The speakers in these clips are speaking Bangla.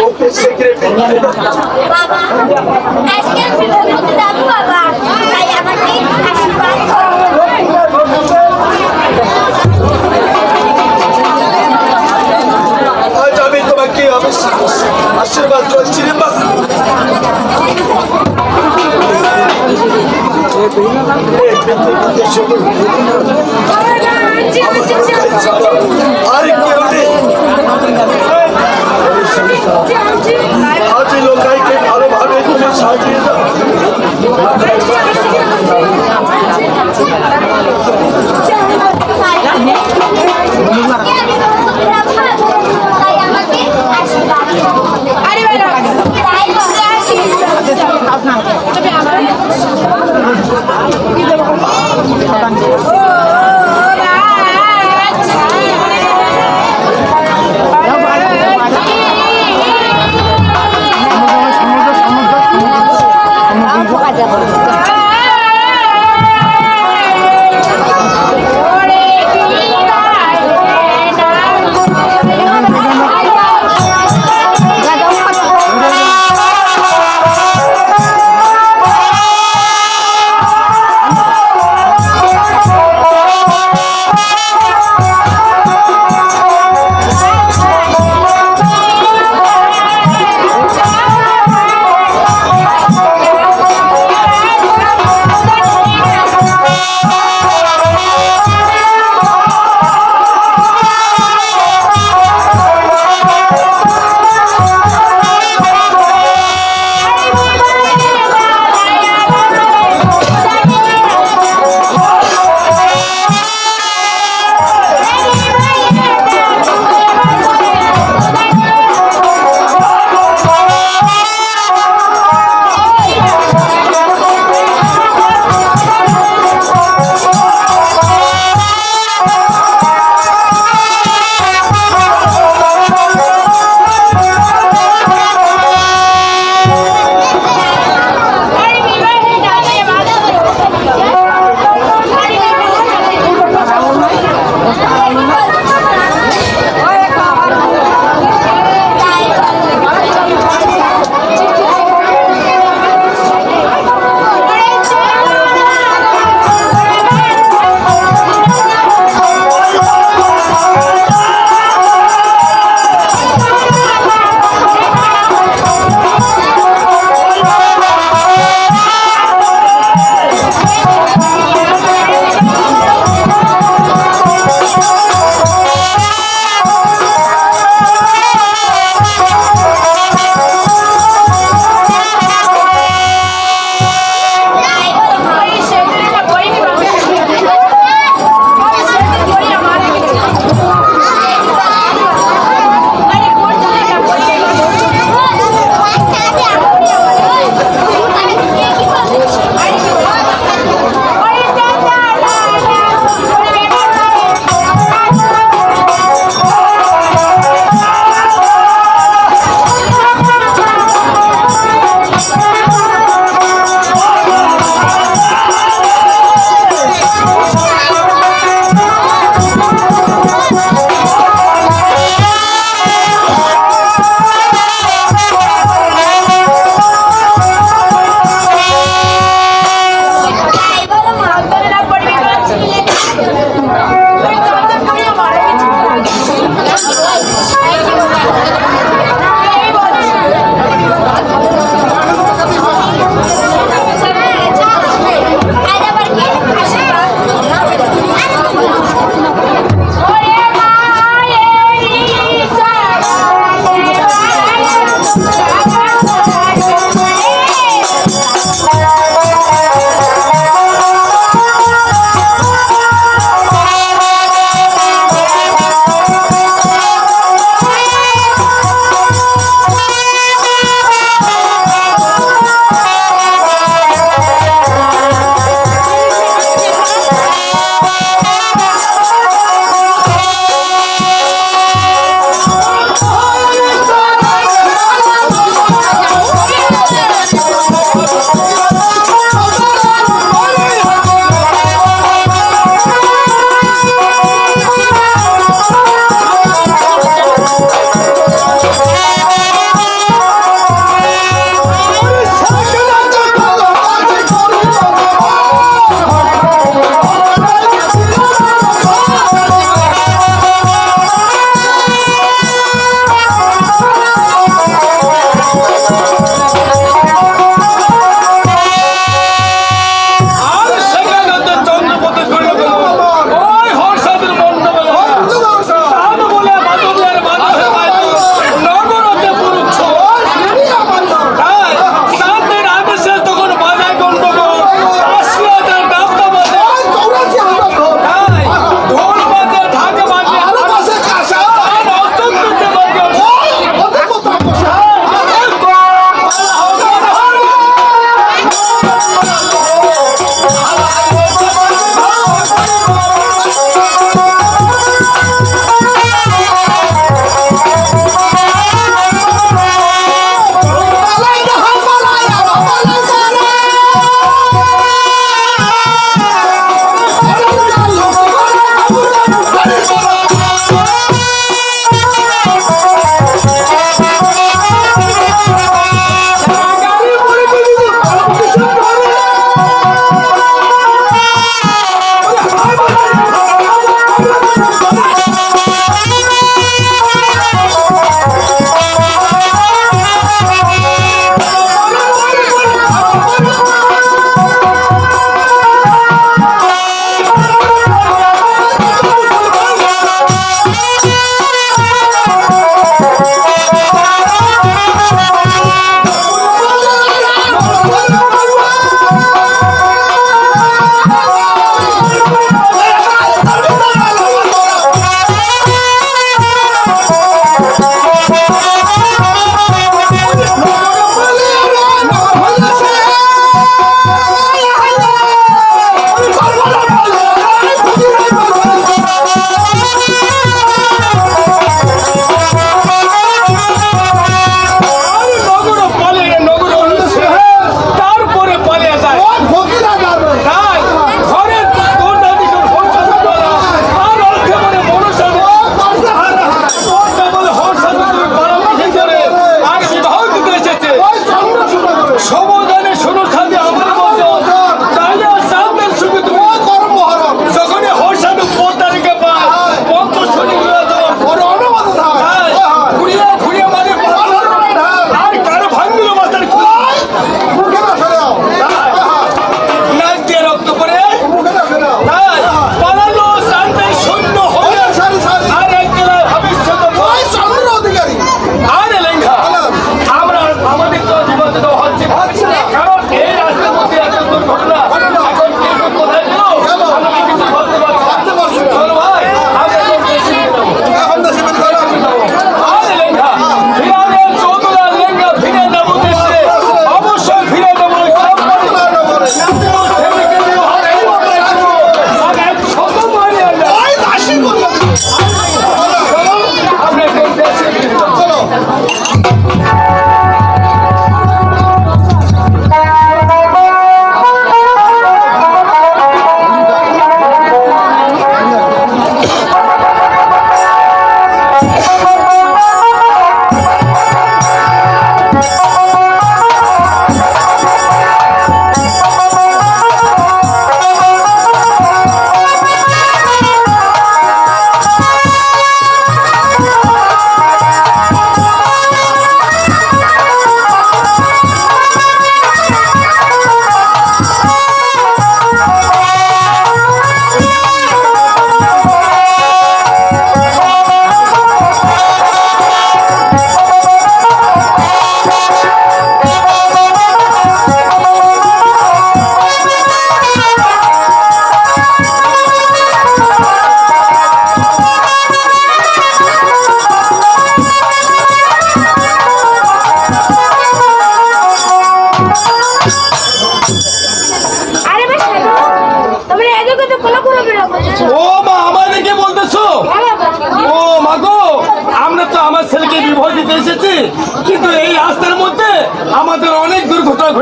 ওকে সেক্রেটারি বাবা আমি বাবা আমি তোমাকে অবশ্যই আশীর্বাদ করছি রে মা এই পৃথিবীতে শুধু আর কেউ নেই আজ লোকাইকে ভালোভাবে তোমার সাজিয়ে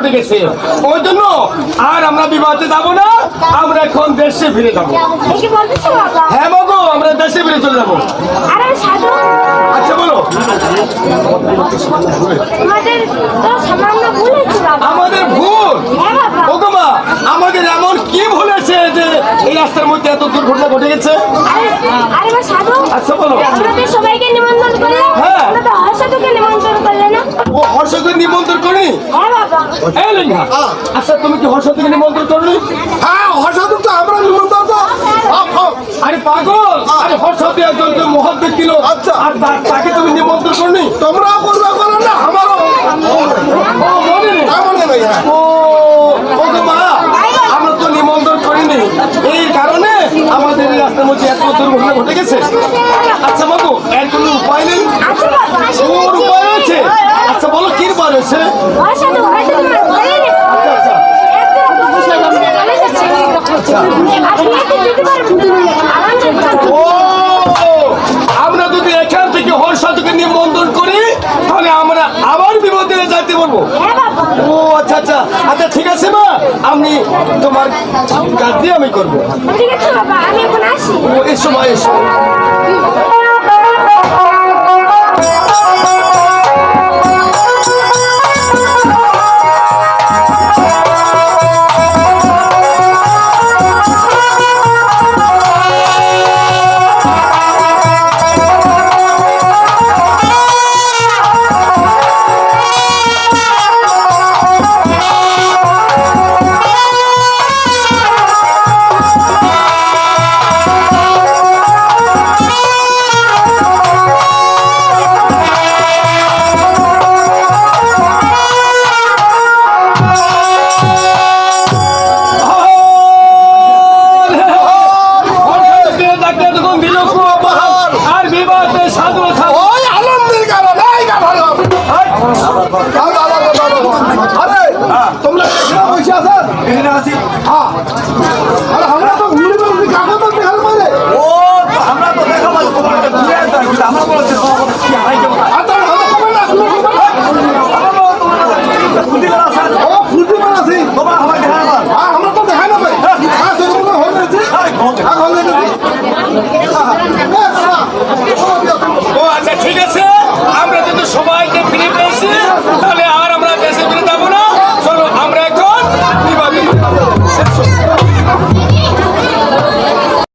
ঘটে গেছে। ওই জন্য আর আমরা বিবাদে যাব না আমরা এখন দেশে ফিরে যাব। হ্যাঁ বাবু আমরা দেশে ফিরে চলে যাব। আচ্ছা বলো। আমাদের ভুল? বাবা। আমাদের হ্যাঁ এমন কি ভুল আছে যে এই রাস্তার মধ্যে এত দুর্ঘটনা ঘটে গেছে আরে আরে বা সাধু আচ্ছা বলো সবাইকে নিমন্ত্রণ করলে হ্যাঁ। আমরা তো হর্ষদুকে নিমন্ত্রণ করলে না ও হর্ষকে নিমন্ত্রণ করি হ্যাঁ আচ্ছা তুমি কি হর্ষকে নিমন্ত্রণ করনি হ্যাঁ তো আমরা নিমন্ত্রণ তো। আরে পাগল আরে একজন যে মহৎ ব্যক্তি লোক আচ্ছা। আর তাকে তুমি নিমন্ত্রণ করনি তোমরাও করবে করো না আমারও ও মনে নেই আমার হ্যাঁ ও ওগো মা আমরা তো নিমন্ত্রণ করিনি এই কারণে আমাদের এই রাস্তার মধ্যে এত দুর্ঘটনা ঘটে গেছে? আচ্ছা বাবু এর কোনো উপায় নেই? ওর উপায় আছে আচ্ছা বলো কি উপায় নেই আচ্ছা আচ্ছা আপনি একটু দিতে পারবেন আরাম ও আমরা যদি এখান থেকে হর্ষাদকে নিমন্ত্রণ করি তাহলে আমরা আবার বিপদে যাইতে পারব হ্যাঁ বাবা ও আচ্ছা আচ্ছা আচ্ছা ঠিক আছে মা আমি তোমার কাজ দিয়ে আমি করব এসো মা এসো।